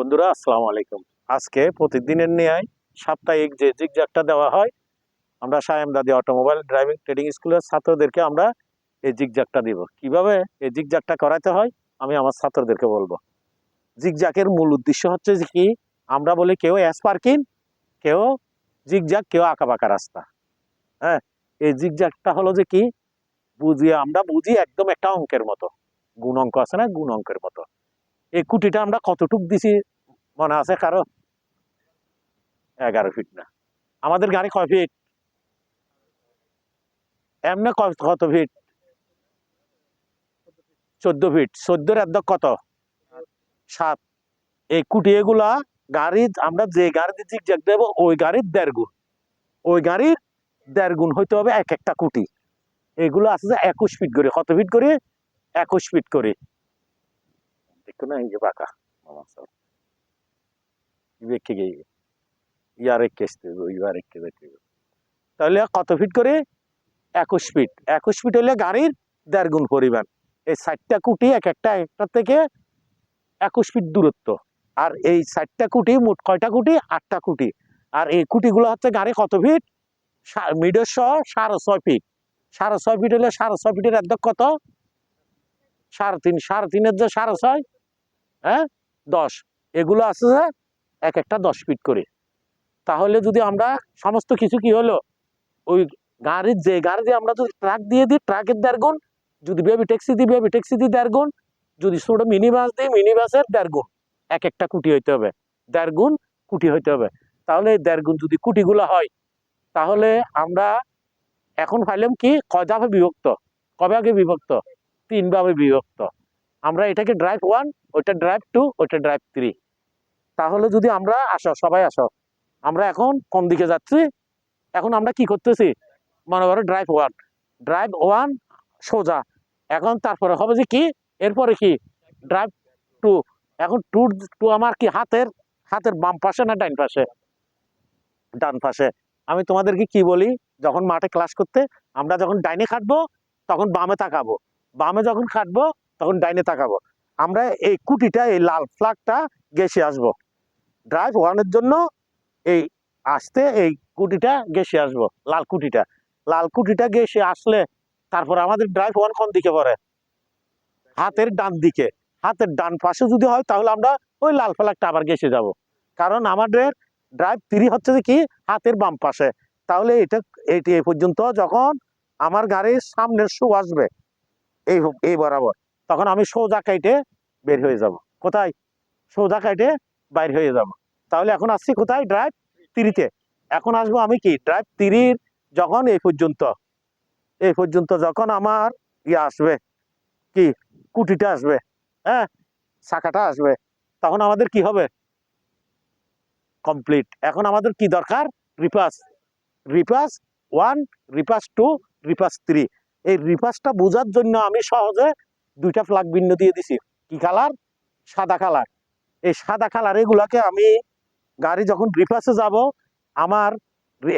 বন্ধুরা, আসসালামু আলাইকুম। আজকে প্রতিদিনের ন্যায় সাপ্তাহিক যে জিগজাগটা দেওয়া হয়, আমরা সায়েম দাদি অটোমোবাইল ড্রাইভিং ট্রেডিং স্কুলের ছাত্রদেরকে আমরা এই জিগজাগটা দিব। কীভাবে এই জিগজাগটা করাতে হয়, আমি আমার ছাত্রদেরকে বলব। জিগজাগের মূল উদ্দেশ্য হচ্ছে যে কি, আমরা বলি কেউ অ্যাস পার্কিং কেউ জিগজাগ কেউ আঁকাবাঁকা রাস্তা। হ্যাঁ এই জিগজাগটা হলো যে কি বুঝি আমরা বুঝি একদম একটা অঙ্কের মতো। গুণ অঙ্ক আছে না, গুণ অঙ্কের মতো। এই কুটিটা আমরা কতটুক দিছি মনে আছে কারও? এগারো ফিট না। আমাদের গাড়ি কয় ফিট এমনি কত ফিট চোদ্দ ফিট চোদ্দোর একদম কত? সাত। এই কুটি এগুলা গাড়ি আমরা যে গাড়িতে জিগজ্যাগ দেবো, ওই গাড়ির দেড় গুণ। ওই গাড়ির দেড় গুণ হইতে হবে এক একটা কুটি। এগুলো আছে যে একুশ ফিট করে। কত ফিট করে? একুশ ফিট করে। দেখো না এই যে বাঁকা মামা সব বেঁকে গিয়ে ইয়ার একে ইয়ার একে দেখে তাহলে কত ফিট করে? একুশ ফিট। একুশ ফিট হলে গাড়ির দেড় গুণ পরিমাণ। এই ষাটটা কুটি এক একটা একটা থেকে একুশ ফিট দূরত্ব। আর এই ষাটটা কুটি, মোট কয়টা কুটি? আটটা কুটি। আর এই কুটিগুলো হচ্ছে গাড়ি কত ফিট? মিডল সহ সাড়ে ছয় ফিট। সাড়ে ছয় ফিট হলে সাড়ে ছয় ফিটের একদম কত? সাড়ে তিন, সাড়ে তিনের যে সাড়ে ছয় হ্যাঁ? দশ। এগুলো আছে যে এক একটা দশ ফিট করে। তাহলে যদি আমরা সমস্ত কিছু কি হলো? ওই গাড়ির যে গাড়ি দিয়ে আমরা যদি ট্রাক দিয়ে দিই ট্রাকের দেড় গুণ। যদি বেবি ট্যাক্সি দিই বেবি ট্যাক্সি দিই দেড় গুণ। যদি ছোটো মিনি বাস দিই মিনি বাসের দেড় গুণ। এক একটা কুটি হইতে হবে। দেড় গুণ কুটি হইতে হবে। তাহলে এই দেড় গুণ যদি কুটিগুলো হয়, তাহলে আমরা এখন পাইলাম কি, কয় ধাপে বিভক্ত? কবে আগে বিভক্ত? তিন ভাবে বিভক্ত। আমরা এটাকে ড্রাইভ ওয়ান ওইটা ড্রাইভ টু ওইটা ড্রাইভ থ্রি তাহলে যদি আমরা আসো, সবাই আসো, আমরা এখন কোন দিকে যাচ্ছি? এখন আমরা কি করতেছি? মনে করো ড্রাইভ ওয়ান ড্রাইভ ওয়ান সোজা। এখন তারপরে হবে যে কি? এরপরে কি? ড্রাইভ টু এখন টু টু আমার কি হাতের? হাতের বাম পাশে না ডাইন পাশে? ডান পাশে। আমি তোমাদেরকে কি বলি? যখন মাঠে ক্লাস করতে, আমরা যখন ডাইনে খাটবো, তখন বামে তাকাবো। বামে যখন খাটবো তখন ডাইনে তাকাবো। আমরা এই কুটিটা, এই লাল ফ্ল্যাগটা গেসে আসব। ড্রাইভ ওয়ানের জন্য এই আসতে এই কুটিটা গেছে আসব, লাল কুটিটা। লাল কুটিটা গেসে আসলে তারপর আমাদের ড্রাইভ ওয়ান কোন দিকে পড়ে? হাতের ডান দিকে। হাতের ডান পাশে যদি হয় তাহলে আমরা ওই লাল ফ্ল্যাগটা আবার গেসে যাব। কারণ আমাদের ড্রাইভ থ্রি হচ্ছে কি? হাতের বাম পাশে। তাহলে এটা, এটি এই পর্যন্ত যখন আমার গাড়ির সামনের শো আসবে, এই এই বরাবর। তখন আমি সোজা কাইটে বের হয়ে যাব। কোথায়? সোজা কাইটে বাইর হয়ে যাব। তাহলে এখন আসছি কোথায়? ড্রাইভ তিরিতে। এখন আসব আমি কি? ড্রাইভ তিরির যখন এই পর্যন্ত। এই পর্যন্ত যখন আমার ইয়ে আসবে। কি? কুটিটা আসবে। হ্যাঁ? শাখাটা আসবে। তখন আমাদের কি হবে? কমপ্লিট এখন আমাদের কি দরকার? Repass repass one repass two repass three এই রিপাসটা বোঝার জন্য আমি সহজে দুইটা ফ্লাগ বিন্ড দিয়ে দিছি। কি কালার সাদা কালার এই সাদা কালার এগুলাকে আমি গাড়ি যখন রিপাসে যাব, আমার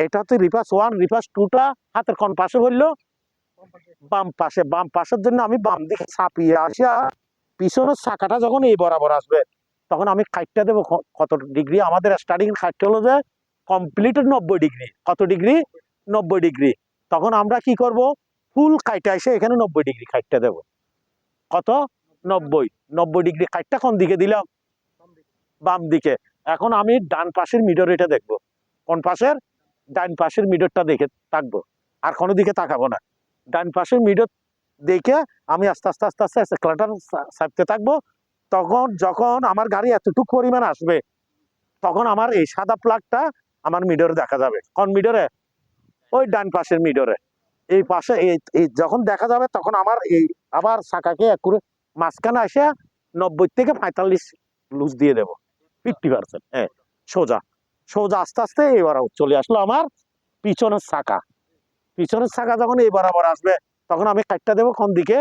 এটা হচ্ছে রিপাস ওয়ান রিপাস টুটা হাতের কোন পাশে বলল বাম পাশে। বাম পাশের জন্য আমি বাম দিকে ছাপিয়ে আসিয়া পিছনের চাকাটা যখন এই বরাবর আসবে, তখন আমি খাইটটা দেবো কত ডিগ্রি আমাদের স্টার্টিং খাইটটা হলো যে কমপ্লিটেড নব্বই ডিগ্রি কত ডিগ্রি নব্বই ডিগ্রি তখন আমরা কি করব? ফুল খাইটা এসে এখানে নব্বই ডিগ্রি খাইটটা দেব। কত? নব্বই। নব্বই ডিগ্রি খাইটটা কোন দিকে দিলাম বাম দিকে। এখন আমি ডান পাশের মিডর এটা দেখব। কোন পাশের? ডান পাশের মিডরটা দেখে থাকব। আর কোনো দিকে তাকাবো না। ডান পাশের মিডর দেখে আমি আস্তে আস্তে আস্তে আস্তে আস্তে ক্লাটার চাপতে থাকব। তখন যখন আমার গাড়ি এতটুকু পরিমাণ আসবে, তখন আমার এই সাদা প্লাগটা আমার মিডরে দেখা যাবে। কোন মিডরে ওই ডান পাশের মিডরে এই পাশে এই যখন দেখা যাবে তখন আমার এই আবার শাখাকে একুরে মাঝখানে এসে নব্বই থেকে পঁয়তাল্লিশ লুজ দিয়ে দেবো। ফিফটি পার্সেন্ট হ্যাঁ সোজা। সোজা আস্তে আস্তে এবার চলে আসলো আমার পিছনের শাখা। পিছনের শাখা যখন এই বরাবর আসবে, তখন আমি কাটটা দেবো কোন দিকে?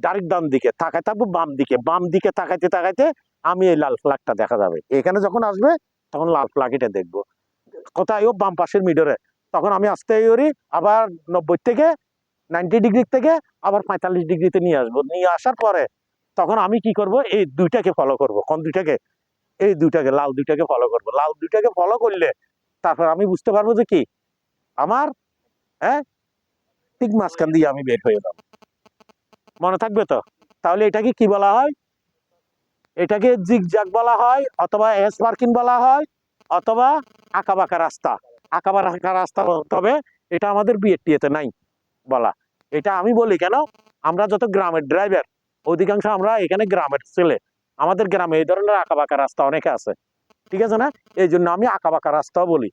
ডাইরেক্ট ডান দিকে তাকাই থাকব বাম দিকে। বাম দিকে তাকাইতে তাকাইতে আমি এই লাল ফ্ল্যাগটা দেখা যাবে। এখানে যখন আসবে, তখন লাল ফ্ল্যাগ এটা দেখব। কোথায়? ও বাম পাশের মিডরে তখন আমি আস্তে করি, আবার নব্বই থেকে নাইনটি ডিগ্রি থেকে আবার পঁয়তাল্লিশ ডিগ্রিতে নিয়ে আসব। নিয়ে আসার পরে তখন আমি কি করব, এই দুইটাকে ফলো করব। কোন দুইটাকে? এই দুইটাকে লাল দুইটাকে ফলো করব। লাল দুইটাকে ফলো করলে তারপর আমি বুঝতে পারব যে কি? আমার হ্যাঁ? ঠিক মাঝখান দিয়ে আমি বের হয়ে যাব। মনে থাকবে তো? তাহলে এটাকে কি বলা হয়? এটাকে জিগজাগ বলা হয়, অথবা এস পার্কিং বলা হয়, অথবা আঁকা বাঁকা রাস্তা। আঁকাবাঁকা রাস্তা তবে এটা আমাদের বিয়ের টিয়েতে নাই বলা। এটা আমি বলি কেন? আমরা যত গ্রামের ড্রাইভার অধিকাংশ আমরা এখানে গ্রামের ছেলে। আমাদের গ্রামে এই ধরনের আঁকাবাঁকা রাস্তা অনেকে আছে। ঠিক আছে না? এই জন্য আমি আঁকাবাঁকা রাস্তাও বলি।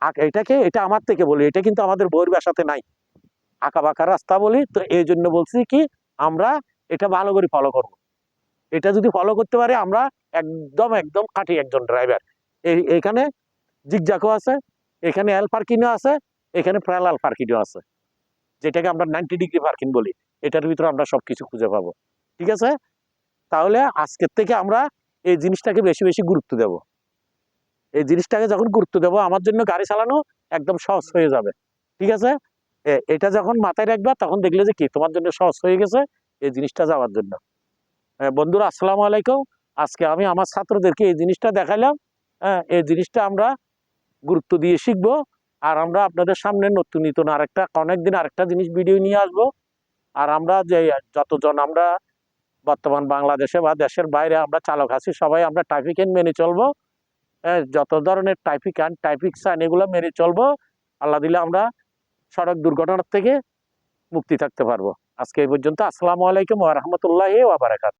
আক- এটাকে, এটা আমার থেকে বলি, এটা কিন্তু আমাদের বইয়ের বাসাতে নাই। আঁকাবাঁকা রাস্তা বলি, তো এই জন্য বলছি কি, আমরা এটা ভালো করে ফলো করব। এটা যদি ফলো করতে পারি, আমরা একদম একদম কাটি একজন ড্রাইভার এই, এখানে জিগজাকও আছে এখানে এল পার্কিংও আছে, এখানে প্যারালাল পার্কিংও আছে। যেটাকে আমরা নাইনটি ডিগ্রি পার্কিং বলি। এটার ভিতরে আমরা সবকিছু খুঁজে পাবো। ঠিক আছে? তাহলে আজকের থেকে আমরা এই জিনিসটাকে বেশি বেশি গুরুত্ব দেব। এই জিনিসটাকে যখন গুরুত্ব দেবো, আমার জন্য গাড়ি চালানো একদম সহজ হয়ে যাবে। ঠিক আছে? এটা যখন মাথায় রাখবা, তখন দেখলে যে কি, তোমার জন্য সহজ হয়ে গেছে এই জিনিসটা যাওয়ার জন্য। বন্ধুরা, আসসালামু আলাইকুম। আজকে আমি আমার ছাত্রদেরকে এই জিনিসটা দেখাইলাম। হ্যাঁ এই জিনিসটা আমরা গুরুত্ব দিয়ে শিখব। আর আমরা আপনাদের সামনে নতুন নতুন আরেকটা অনেকদিন আরেকটা জিনিস ভিডিও নিয়ে আসব। আর আমরা যে যতজন আমরা বর্তমান বাংলাদেশে বা দেশের বাইরে আমরা চালক আছি সবাই আমরা ট্রাফিক আইন মেনে চলবো। হ্যাঁ, যত ধরনের ট্রাফিক আইন ট্রাফিক সাইন এগুলো মেনে চলবো আল্লাহ দিলে আমরা সড়ক দুর্ঘটনার থেকে মুক্তি থাকতে পারব। আজকে এই পর্যন্ত আসসালামু আলাইকুম ওয়া বারাকাতুহু।